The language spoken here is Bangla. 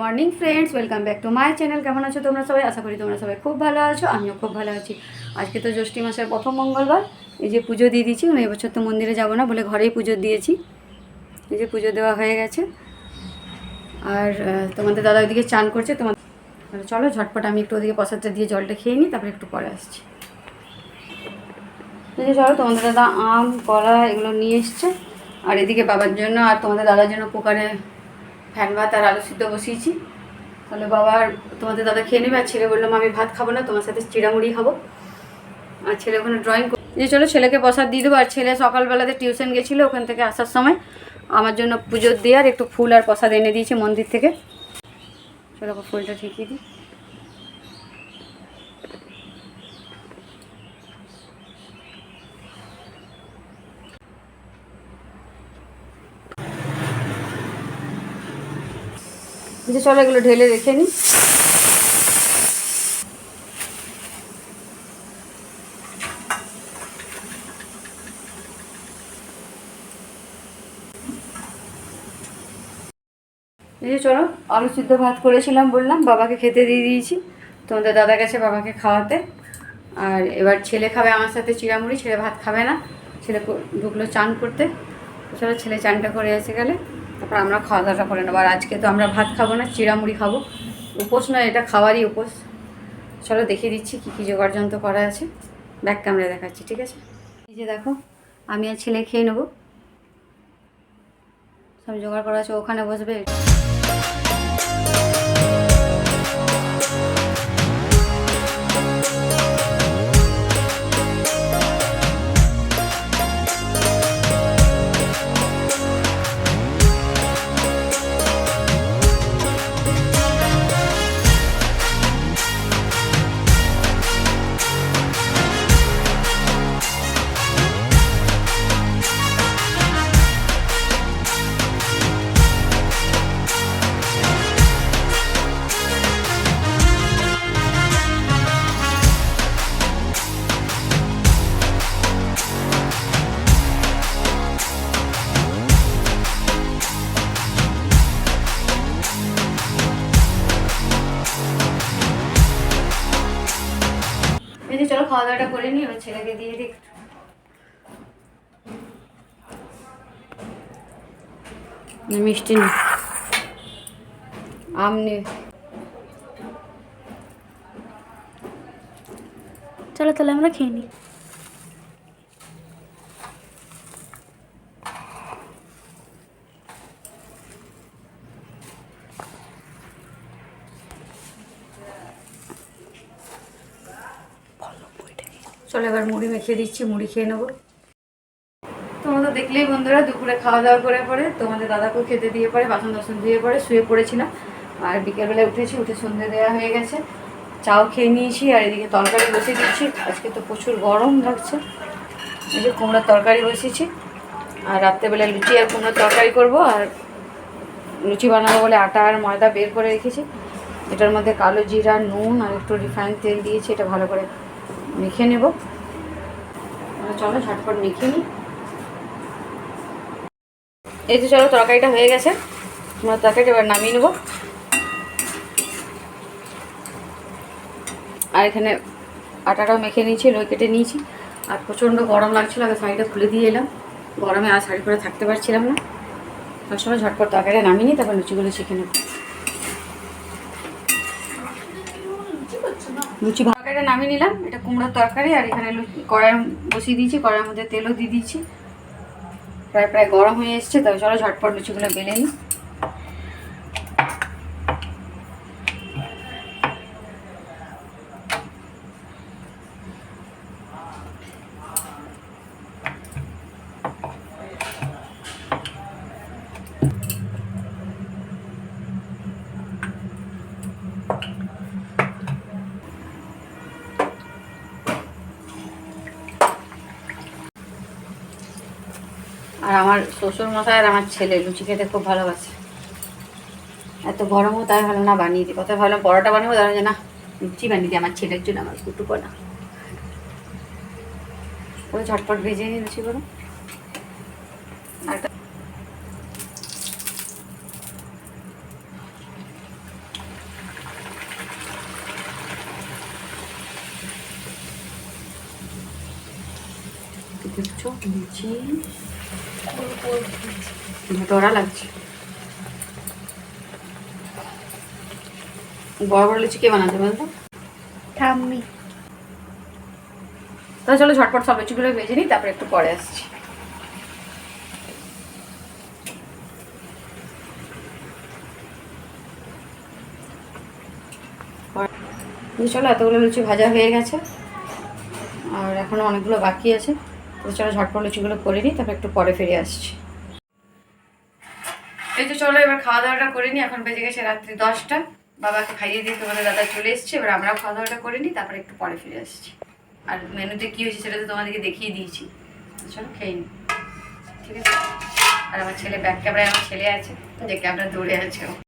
Morning friends, welcome back to my channel. কেমন আছো তোমরা সবাই? আশা করি তোমরা সবাই খুব ভালো আছো, আমিও খুব ভালো আছি। আজকে তো জ্যৈষ্ঠী মাসের প্রথম মঙ্গলবার, এই যে পুজো দিয়ে দিয়েছি মানে এবছর তো মন্দিরে যাব না বলে ঘরেই পুজো দিয়েছি। এই যে পুজো দেওয়া হয়ে গেছে। আর তোমাদের দাদা ওইদিকে চান করছে, তোমার চলো, ঝটপট আমি একটু ওদিকে প্রসাদটা দিয়ে জলটা খেয়ে নিই, তারপরে একটু পরে আসছি। এই যে চলো, তোমাদের দাদা আম, কলা এগুলো নিয়ে এসছে। আর এদিকে বাবার জন্য আর তোমাদের দাদার জন্য কুকারে ফ্যান ভাত আর আলু সিদ্ধ বসিয়েছি। তাহলে বাবা তোমাদের দাদা খেয়ে নেবে, আর ছেলে বললাম আমি ভাত খাব না, তোমার সাথে চিড়ামুড়ি খাব। আর ছেলে ওখানে ড্রয়িং যে চলো, ছেলেকে বসার দিয়ে দেবো, আর ছেলে সকালবেলাতে টিউশন গেছিল ওখান থেকে আসার সময়। আমার জন্য পুজোর দিয়ে আর একটু ফুল আর প্রসাদ এনে দিয়েছে মন্দির থেকে। চলো ফুলটা ঠিকই দিই। যে চলো, এগুলো ঢেলে রেখে নিই এই যে চলো, আলু সিদ্ধ ভাত করেছিলাম বললাম, বাবাকে খেতে দিয়ে দিয়েছি। তোমাদের দাদা গেছে বাবাকে খাওয়াতে। আর এবার ছেলে খাবে আমার সাথে চিড়ামুড়ি, ছেলে ভাত খাবে না। ছেলে ঢুকলো চান করতে। চলো, ছেলে চানটা করে এসে গেলে। তারপর আমরা খাওয়া দাওয়াটা করে নেব। আর আজকে তো আমরা ভাত খাব না, চিড়ামুড়ি খাব। উপোস নয়, এটা খাওয়ারই উপোস। চলো দেখিয়ে দিচ্ছি কী কী জোগাড় যন্ত্র করা আছে। ব্যাক ক্যামেরা দেখাচ্ছি, ঠিক আছে? এই যে দেখো, আমি আর ছেলে খেয়ে নেব। সব জোগাড় করা আছে, ওখানে বসবে। খাওয়া দাওয়াটা করে নিই এবার ছেলেকে দিয়ে দিই মিষ্টি আমনি আম চলো তাহলে আমরা খেয়ে নিই চলো, এবার মুড়ি মেখে দিচ্ছি, মুড়ি খেয়ে নেব। তোমরা দেখলেই বন্ধুরা, দুপুরে খাওয়া দাওয়া করে পরে, তোমাদের দাদাকেও খেতে দিয়ে পরে, বাসন টাসন দিয়ে পরে শুয়ে পড়েছিলাম। আর বিকেলবেলা উঠেছি, উঠে সন্ধে দেওয়া হয়ে গেছে। চাও খেয়ে নিয়েছি, আর এদিকে তরকারি বসিয়ে দিচ্ছি। আজকে তো প্রচুর গরম লাগছে। এই যে কুমড়োর তরকারি বসিয়েছি। আর রাত্রেবেলা লুচি আর কুমড়োর তরকারি করব, আর লুচি বানাবো বলে আটা আর ময়দা বের করে রেখেছি। এটার মধ্যে কালো জিরা, নুন, আর একটু রিফাইন তেল দিয়েছি, এটা ভালো করে মেখে নেব। চলো ঝটপট মেখে নিই। এই যে চলো, তরকারিটা হয়ে গেছে। আমরা তরকারিটা এবার নামিয়ে নেব। আর এখানে আটাটাও মেখে নিয়েছি, লই কেটে নিয়েছি। আর প্রচণ্ড গরম লাগছিল, আগে শাড়িটা খুলে দিয়ে এলাম। গরমে আর শাড়ি পরে থাকতে পারছিলাম না। তার সময় ঝটপট তরকারিটা নামিয়ে নিই, তারপর লুচিগুলো শিখে নেব। লুচি তরকারিটা নামিয়ে নিলাম। এটা কুমড়োর তরকারি আর এখানে কড়াই বসিয়ে দিয়েছি, কড়াইয়ের মধ্যে তেলও দিয়ে দিয়েছি। প্রায় প্রায় গরম হয়ে এসছে তবে চলো ঝটপট লুচিগুলো বেলে নিই। আর আমার শ্বশুর মশাই আর আমার ছেলে লুচি খেতে খুব ভালোবাসে। এত গরমও তাই ভালো না বানিয়ে দিই। কথা ভাবলাম পরোটা বানাবো তাহলে যে না, লুচি বানিয়ে দিই। আমার ছেলের জন্য আমার কুটুকো না ওই ঝটপট ভেজে নিয়ে লুচি করো Thank you. ডরা লাগছে। বড় বড় লুচি কে বানাতে বলতো? ঠাম্মি। তাহলে চলো ঝটপট সব লুচিগুলো ভেজে নিই তারপরে একটু পরে আসছি। চলো এতগুলো লুচি ভাজা হয়ে গেছে। আর এখনও অনেকগুলো বাকি আছে। তো চলো ঝটপট লুচিগুলো করে নিই, তারপর একটু পরে ফিরে আসছি। এই তো চলো, এবার খাওয়া দাওয়াটা করে নিই। এখন বেজে গেছে রাত্রি দশটা। বাবাকে খাইয়ে দিয়ে তোমাদের দাদা চলে এসছে। এবার আমরাও খাওয়া দাওয়াটা করে নিই, তারপরে একটু পরে ফিরে আসছি। আর মেনুতে কী হয়েছে সেটা তো তোমাদেরকে দেখিয়ে দিয়েছি। চলো, খেয়ে নিই। ঠিক আছে? আর আমার ছেলে ব্যাক ক্যামেরায় আমার ছেলে আছে যে ক্যামেরা দৌড়ে আছে।